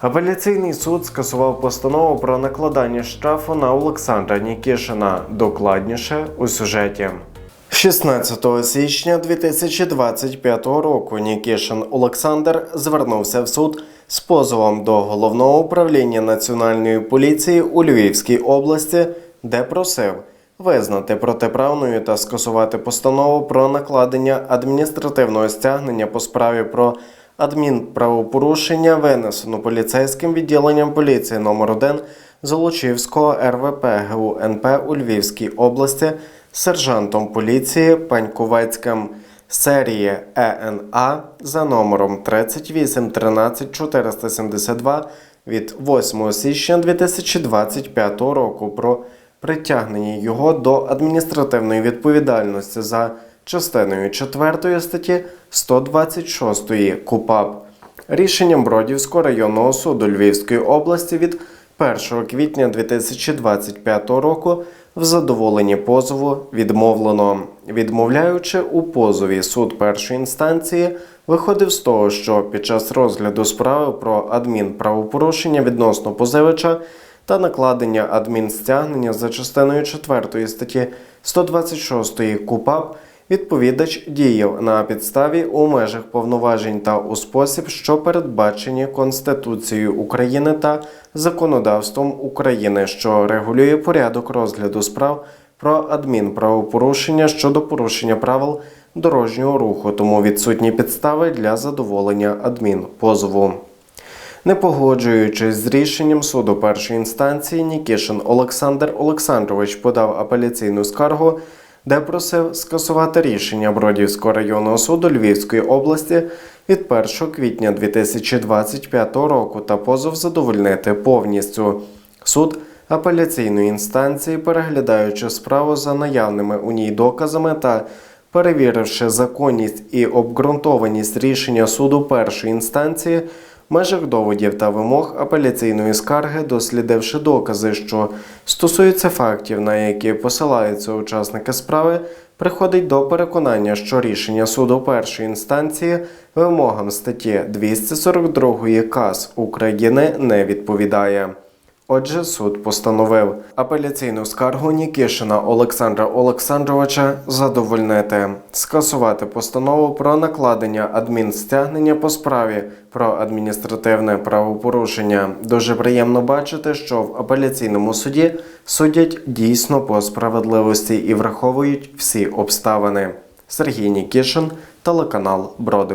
Апеляційний суд скасував постанову про накладання штрафу на Олександра Нікішина. Докладніше у сюжеті. 16 січня 2025 року Нікішин Олександр звернувся в суд з позовом до головного управління Національної поліції у Львівській області, де просив визнати протиправною та скасувати постанову про накладення адміністративного стягнення по справі про адмінправопорушення, винесену поліцейським відділенням поліції номер 1 Золочівського РВП ГУНП у Львівській області сержантом поліції Паньковецьким. Серії ЕНА за номером 38 13 472 від 8 січня 2025 року про притягнення його до адміністративної відповідальності за частиною 4 статті 126 КУПАП. Рішенням Бродівського районного суду Львівської області від 1 квітня 2025 року в задоволенні позову відмовлено. Відмовляючи у позові суд першої інстанції виходив з того, що під час розгляду справи про адмінправопорушення відносно позивача та накладення адмінстягнення за частиною 4 статті 126 КУПАП відповідач діяв на підставі у межах повноважень та у спосіб, що передбачені Конституцією України та законодавством України, що регулює порядок розгляду справ про адмінправопорушення щодо порушення правил дорожнього руху, тому відсутні підстави для задоволення адмінпозову. Не погоджуючись з рішенням суду першої інстанції, Нікішин Олександр Олександрович подав апеляційну скаргу, де просив скасувати рішення Бродівського районного суду Львівської області від 1 квітня 2025 року та позов задовольнити повністю. Суд апеляційної інстанції, переглядаючи справу за наявними у ній доказами та перевіривши законність і обґрунтованість рішення суду першої інстанції, межах доводів та вимог апеляційної скарги, дослідивши докази, що стосуються фактів, на які посилаються учасники справи, приходить до переконання, що рішення суду першої інстанції вимогам статті 242 КАС України не відповідає. Отже, суд постановив апеляційну скаргу Нікішина Олександра Олександровича задовольнити, скасувати постанову про накладення адмінстягнення по справі про адміністративне правопорушення. Дуже приємно бачити, що в апеляційному суді судять дійсно по справедливості і враховують всі обставини. Сергій Нікішин, телеканал Броди.